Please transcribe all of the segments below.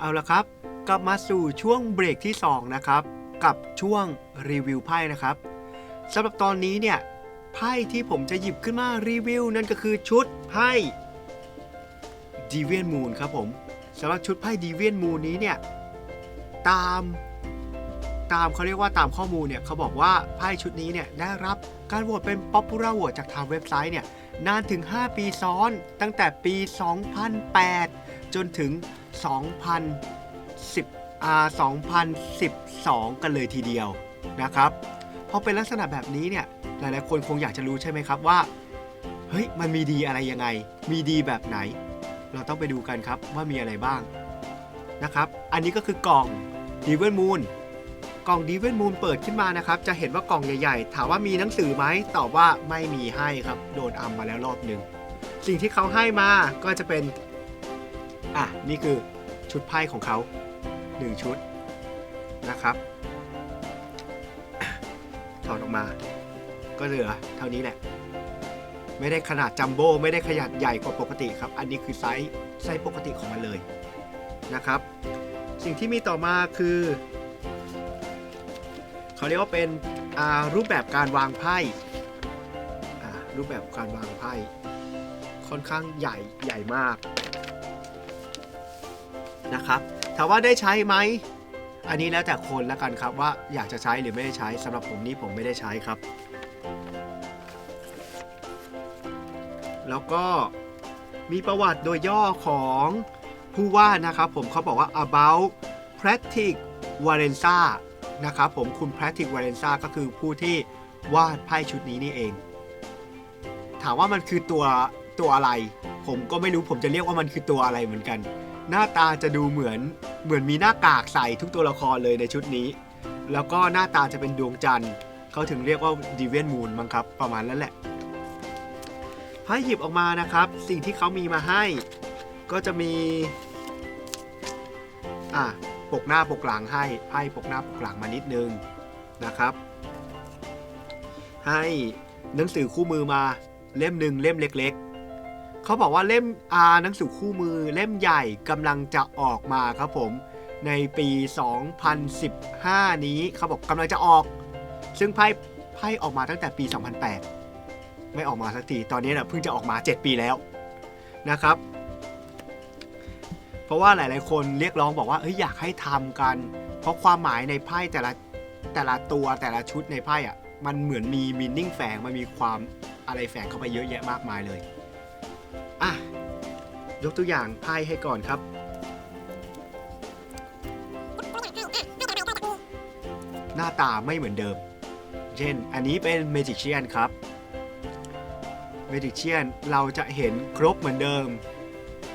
เอาละครับ กลับมาสู่ช่วงเบรกที่ 2 นะครับ กับช่วงรีวิวไพ่นะครับสำหรับตอนนี้เนี่ยไพ่ที่ผมจะหยิบขึ้นมารีวิวนั่นก็คือชุดไพ่ดีเวียนมูนครับผมสำหรับชุดไพ่ดีเวียนมูนนี้เนี่ยตาม ตามเขาเรียกว่าตามข้อมูลเนี่ยเขาบอกว่าไพ่ชุดนี้เนี่ยได้รับการโหวตเป็น Popular Vote จากทางเว็บไซต์เนี่ยนานถึง 5 ปีซ้อนตั้งแต่ปี 2008 จนถึง 2010อ่า2012 กันเลยทีเดียวนะครับพอเป็นลักษณะแบบนี้เนี่ยหลายๆคนคงอยากจะรู้ใช่ไหมครับว่าเฮ้ยมันมีดีอะไรยังไง มีดีแบบไหน เราต้องไปดูกันครับว่ามีอะไรบ้างนะครับ อันนี้ก็คือกล่อง d e v i l Moon กล่อง d e v i l Moon เปิดขึ้นมานะครับ จะเห็นว่ากล่องใหญ่ๆ ถามว่ามีหนังสือไหมตอบว่าไม่มีให้ครับ โดนอัมมาแล้วรอบหนึ่งสิ่งที่เขาให้มาก็จะเป็น อะ นี่คือชุดไพ่ของเขา 1 ชุดนะครับถอดออกมา ก็เหลือเท่านี้แหละ ไม่ได้ขนาดจัมโบ้ไม่ได้ขนาดใหญ่กว่าปกติครับ อันนี้คือไซส์ไซส์ปกติของมันเลยนะครับ สิ่งที่มีต่อมาคือ เขาเรียกว่าเป็นรูปแบบการวางไพ่รูปแบบการวางไพ่ค่อนข้างใหญ่ใหญ่มากนะครับถามว่าได้ใช้ไหมอันนี้แล้วแต่คนละกันครับว่าอยากจะใช้หรือไม่ได้ใช้สำหรับผมนี่ผมไม่ได้ใช้ครับ แล้วก็มีประวัติโดยย่อของผู้ว่านะครับผมเขาบอกว่า about Patrick Valenza นะครับผมคุณ Patrick Valenza ก็คือผู้ที่วาดไพ่ชุดนี้นี่เอง ถามว่ามันคือตัวตัวอะไร ผมก็ไม่รู้ผมจะเรียกว่ามันคือตัวอะไรเหมือนกัน หน้าตาจะดูเหมือนเหมือนมีหน้ากากใส่ทุกตัวละครเลยในชุดนี้ แล้วก็หน้าตาจะเป็นดวงจันทร์เขาถึงเรียกว่า d e v i a n Moon มั้งครับ ประมาณนั้นแหละไพ่หยิบออกมานะครับ สิ่งที่เขามีมาให้ ก็จะมีอะ ปกหน้าปกหลังให้ไพ่ปกหน้าปกหลังมานิดนึงนะครับ ให้หนังสือคู่มือมาเล่มหนึ่งเล่มเล็ก ๆเขาบอกว่าเล่มอาหนังสือคู่มือเล่มใหญ่กำลังจะออกมาครับผมในปี 2015 นี้เขาบอกกำลังจะออก ซึ่งไพ่ไพ่ออกมาตั้งแต่ปี 2008 ไม่ออกมาสักที ตอนนี้นะเพิ่งจะออกมา 7 ปีแล้วนะครับ เพราะว่าหลาย ๆ คนเรียกร้องบอกว่าเฮ้ยอยากให้ทำกัน เพราะความหมายในไพ่แต่ละแต่ละตัวแต่ละชุดในไพ่อะมันเหมือนมีมินนิ่งแฝงมันมีความอะไรแฝงเข้าไปเยอะแยะมากมายเลยอะยกตัวอย่างไพ่ให้ก่อนครับหน้าตาไม่เหมือนเดิม เช่น อันนี้เป็นเมจิเชียนครับ เมจิเชียนเราจะเห็นครบเหมือนเดิม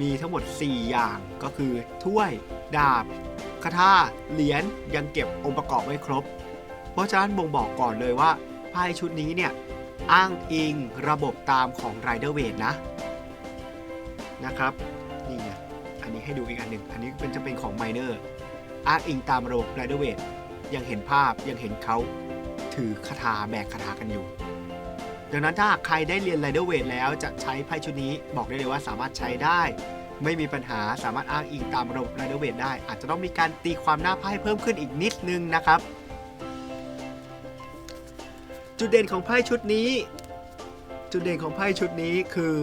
มีทั้งหมด 4 อย่างก็คือ ถ้วย ดาบคาถาเหรียญยังเก็บองค์ประกอบไว้ครบ เพราะฉะนั้นบ่งบอกก่อนเลยว่าไพ่ชุดนี้เนี่ย อ้างอิงระบบตามของ Rider w a i t นะ นะครับ นี่ไงอันนี้ให้ดูอีกอันหนึ่ง อันนี้เป็นจะเป็นของ Miner อ้างอิงตามระบบ Rider w a i t ยังเห็นภาพยังเห็นเขาถือคาถาแบกคาถากันอยู่ ดังนั้นถ้าหากใครได้เรียน Rider w a i t แล้วจะใช้ไพ่ชุดนี้ บอกได้เลยว่าสามารถใช้ได้ ไม่มีปัญหาสามารถอ้างอิงตามระบบ Rider w a i t ได้ อาจจะต้องมีการตีความหน้าไพ่เพิ่มขึ้นอีกนิดนึงนะครับ จุดเด่นของไพ่ชุดนี้ จุดเด่นของไพ่ชุดนี้คือ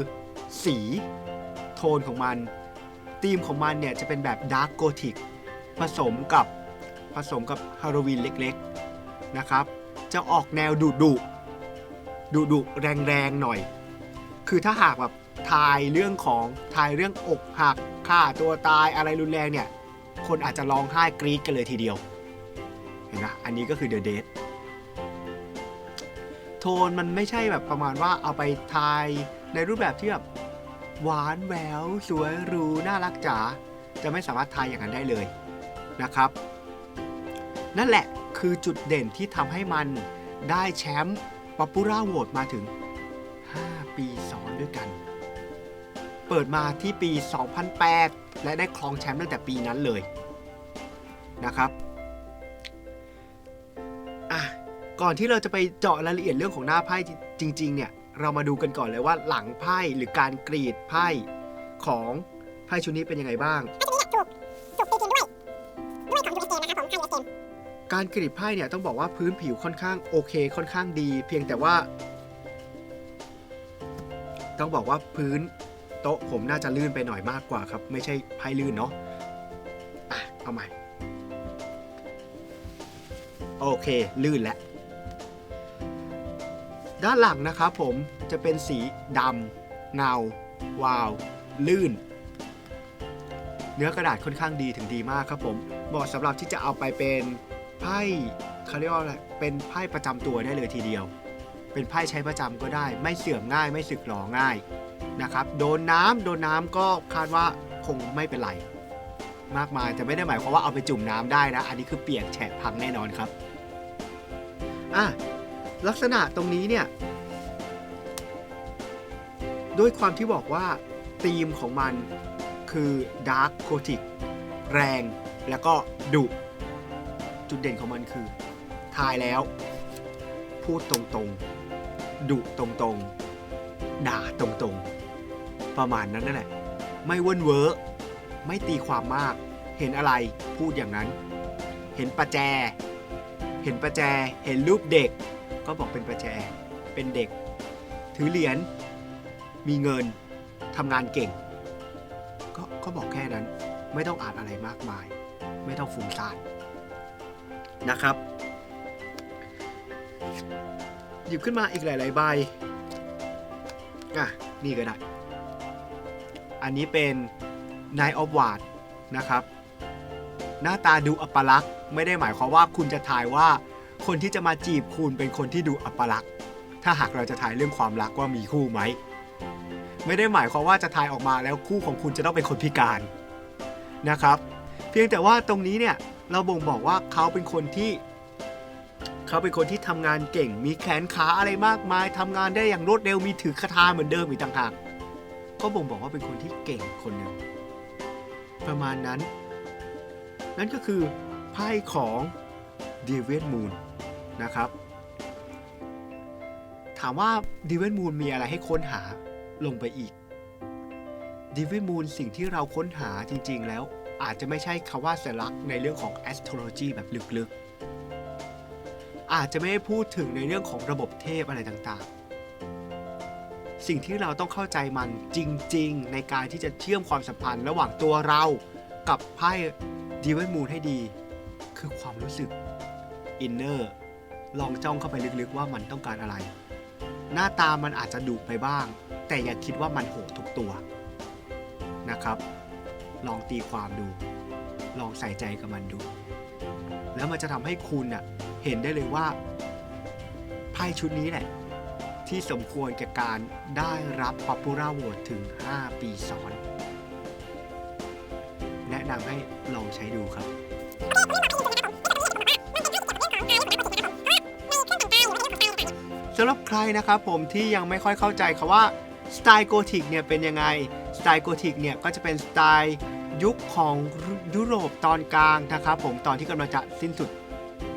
สีโทนของมันธีมของมันเนี่ยจะเป็นแบบดาร์กโกธิกผสมกับผสมกับฮาโลวีนเล็กๆนะครับ จะออกแนวดุดุ ดุดุแรงแรงๆหน่อย คือถ้าหากแบบทายเรื่องของทายเรื่องอกหักฆ่าตัวตายอะไรรุนแรงเนี่ย คนอาจจะร้องไห้กรี๊ดกันเลยทีเดียว เห็นไหมอันนี้ก็คือเดอะเดทโทนมันไม่ใช่แบบประมาณว่าเอาไปทายในรูปแบบที่แบบหวานแหวว สวยหรูน่ารักจ๋าจะไม่สามารถทายอย่างนั้นได้เลยนะครับ นั่นแหละคือจุดเด่นที่ทำให้มันได้แชมป์ ป๊อปปูล่าโหวตมาถึง 5 ปีซ้อนด้วยกัน เปิดมาที่ปี 2008 และได้ครองแชมป์ตั้งแต่ปีนั้นเลยนะครับอะก่อนที่เราจะไปเจาะรายละเอียดเรื่องของหน้าไพ่จริง ๆ เนี่ย เรามาดูกันก่อนเลยว่าหลังไพ่หรือการกรีดไพ่ของไพ่ชุดนี้เป็นยังไงบ้าง การกรีดไพ่เนี่ยต้องบอกว่าพื้นผิวค่อนข้างโอเค ค่อนข้างดี เพียงแต่ว่า ต้องบอกว่าพื้นโต๊ะผมน่าจะลื่นไปหน่อยมากกว่าครับ ไม่ใช่ไพ่ลื่นเนาะอะเอาใหม่ โอเค ลื่นแล้วด้านหลังนะครับผมจะเป็นสีดำเงา วาว ลื่น เนื้อกระดาษค่อนข้างดีถึงดีมากครับผมเหมาะสำหรับที่จะเอาไปเป็น ไพ่เขาเรียกว่าอะไรเป็นไพ่ประจำตัวได้เลยทีเดียว เป็นไพ่ใช้ประจำก็ได้ ไม่เสื่อมง่าย ไม่สึกหรอง่ายนะครับ โดนน้ำโดนน้ำก็คาดว่าคงไม่เป็นไรมากมายแต่ไม่ได้หมายความว่าเอาไปจุ่มน้ำได้นะ อันนี้คือเปียกแฉะพังแน่นอนครับอะลักษณะตรงนี้เนี่ยด้วยความที่บอกว่าธีมของมันคือดาร์ g โ o ติกแรงแล้วก็ดุ จุดเด่นของมันคือ ทายแล้ว พูดตรงๆ ดุตรงๆ ด่าตรงๆ ประมาณนั้นนั่นแหละ ไม่เว้นเวอไม่ตีความมาก เห็นอะไรพูดอย่างนั้น เห็นประแจ เห็นประแจ เห็นรูปเด็ก ก็บอกเป็นประแจ เป็นเด็ก ถือเหรียญ มีเงิน ทำงานเก่ง ก็ก็บอกแค่นั้น ไม่ต้องอ่านอะไรมากมาย ไม่ต้องฟุ้งซ่าน นะครับ หยิบขึ้นมาอีกหลาย ๆ ใบอะนี่ก็ได้ อันนี้เป็น Nine of w a r d นะครับ หน้าตาดูอัปลักษณ์ไม่ได้หมายความว่าคุณจะทายว่าคนที่จะมาจีบคุณเป็นคนที่ดูอัปลักษณ์ถ้าหากเราจะทายเรื่องความรักว่ามีคู่ไหม ไม่ได้หมายความว่าจะทายออกมาแล้วคู่ของคุณจะต้องเป็นคนพิการนะครับ เพียงแต่ว่าตรงนี้เนี่ย เราบ่งบอกว่าเขาเป็นคนที่เขาเป็นคนที่ทำงานเก่ง มีแขนขาอะไรมากมายทำงานได้อย่างรวดเร็วมีถือคาถาเหมือนเดิมอีกต่างหากก็บ่งบอกว่าเป็นคนที่เก่งคนหนึ่งประมาณนั้น นั่นก็คือไพ่ของ d e v i a n Moon นะครับ ถามว่า d e v i a n Moon มีอะไรให้ค้นหาลงไปอีก d e v i a n Moon สิ่งที่เราค้นหาจริง ๆ แล้ว อาจจะไม่ใช่คำว่าสัญลักษณ์ในเรื่องของ astrology แบบลึกๆ อาจจะไม่ได้พูดถึงในเรื่องของระบบเทพอะไรต่างๆ สิ่งที่เราต้องเข้าใจมันจริงๆ ในการที่จะเชื่อมความสัมพันธ์ระหว่างตัวเรากับไพ่ d e v i a n Moon ให้ดี คือความรู้สึก inner ลองจ้องเข้าไปลึกๆว่ามันต้องการอะไร หน้าตามันอาจจะดุไปบ้าง แต่อย่าคิดว่ามันโหดทุกตัวนะครับ ลองตีความดู ลองใส่ใจกับมันดู แล้วมันจะทำให้คุณน่ะเห็นได้เลยว่าไพ่ชุดนี้แหละ ที่สมควรแก่การได้รับ Popular Vote ถึง 5 ปีซ้อน แนะนำให้ลองใช้ดูครับสำหรับใครนะครับผมที่ยังไม่ค่อยเข้าใจคาว่า สไตล์โกธิกเนี่ยเป็นยังไง สไตล์โกธิกเนี่ยก็จะเป็นสไตล์ยุคของยุโรปตอนกลางนะครับผมตอนที่กำลังจะสิ้นสุด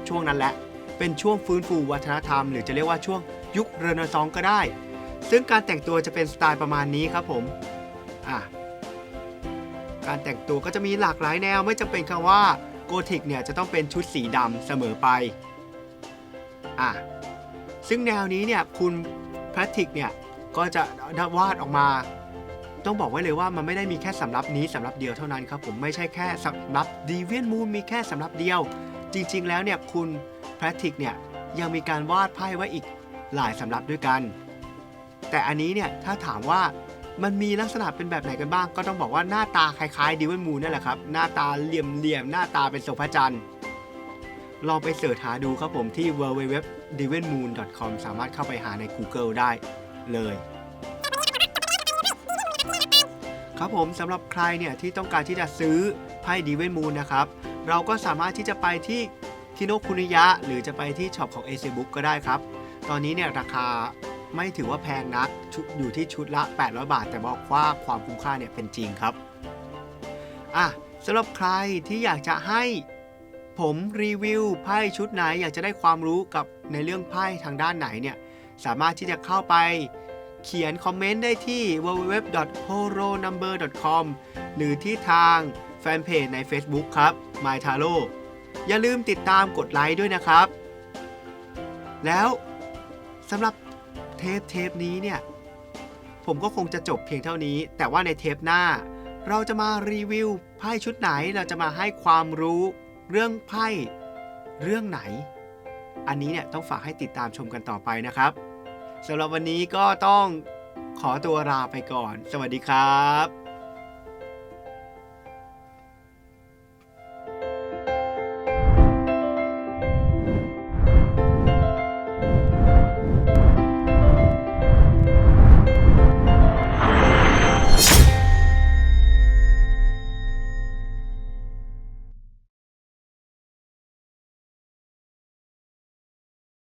ช่วงนั้นแหละ เป็นช่วงฟื้นฟูวัฒนธรรม หรือจะเรียกว่าช่วงยุคเรเนซองส์ก็ได้ ซึ่งการแต่งตัวจะเป็นสไตล์ประมาณนี้ครับผมอะการแต่งตัวก็จะมีหลากหลายแนวไม่จำเป็นคำว่าโกธิกเนี่ยจะต้องเป็นชุดสีดำเสมอไปอะซึ่งแนวนี้เนี่ยคุณแพทริกเนี่ย ก็จะวาดออกมา ต้องบอกไว้เลยว่ามันไม่ได้มีแค่สำรับนี้สำรับเดียวเท่านั้นครับผมไม่ใช่แค่สำรับดีเวียนมูนมีแค่สำรับเดียว จริง ๆ แล้วเนี่ยคุณแพทริกเนี่ยยังมีการวาดไพ่ไว้อีกหลายสำรับด้วยกัน แต่อันนี้เนี่ยถ้าถามว่ามันมีลักษณะเป็นแบบไหนกันบ้าง ก็ต้องบอกว่าหน้าตาคล้ายๆดีเวนมูนนั่นแหละครับ หน้าตาเหลี่ยมๆหน้าตาเป็นทรงพระจันทร์ลองไปเสิร์ชหาดูครับผมที่ www d e v i n m o o n com สามารถเข้าไปหาใน Google ได้ เลย ครับผมสำหรับใครเนี่ยที่ต้องการที่จะซื้อไพ่ d e v i n Moon นะครับ เราก็สามารถที่จะไปที่คิโนคุนิยะ หรือจะไปที่ช็อปของ a c b o o k ก็ได้ครับ ตอนนี้เนี่ยราคาไม่ถือว่าแพงนักอยู่ที่ชุดละ 800 บาท แต่บอกว่าความคุ้มค่าเนี่ยเป็นจริงครับอะสำหรับใครที่อยากจะให้ผมรีวิวไพ่ชุดไหนอยากจะได้ความรู้กับในเรื่องไพ่ทางด้านไหนเนี่ย สามารถที่จะเข้าไปเขียนคอมเมนต์ได้ที่ www.horonumber.com หรือที่ทางแฟนเพจใน Facebook ครับ My Taro อย่าลืมติดตามกดไลค์ด้วยนะครับ แล้วสำหรับเทปเทปนี้เนี่ย ผมก็คงจะจบเพียงเท่านี้ แต่ว่าในเทปหน้า เราจะมารีวิวไพ่ชุดไหนเราจะมาให้ความรู้เรื่องไพ่เรื่องไหน อันนี้เนี่ยต้องฝากให้ติดตามชมกันต่อไปนะครับสำหรับวันนี้ก็ต้องขอตัวลาไปก่อน สวัสดีครับ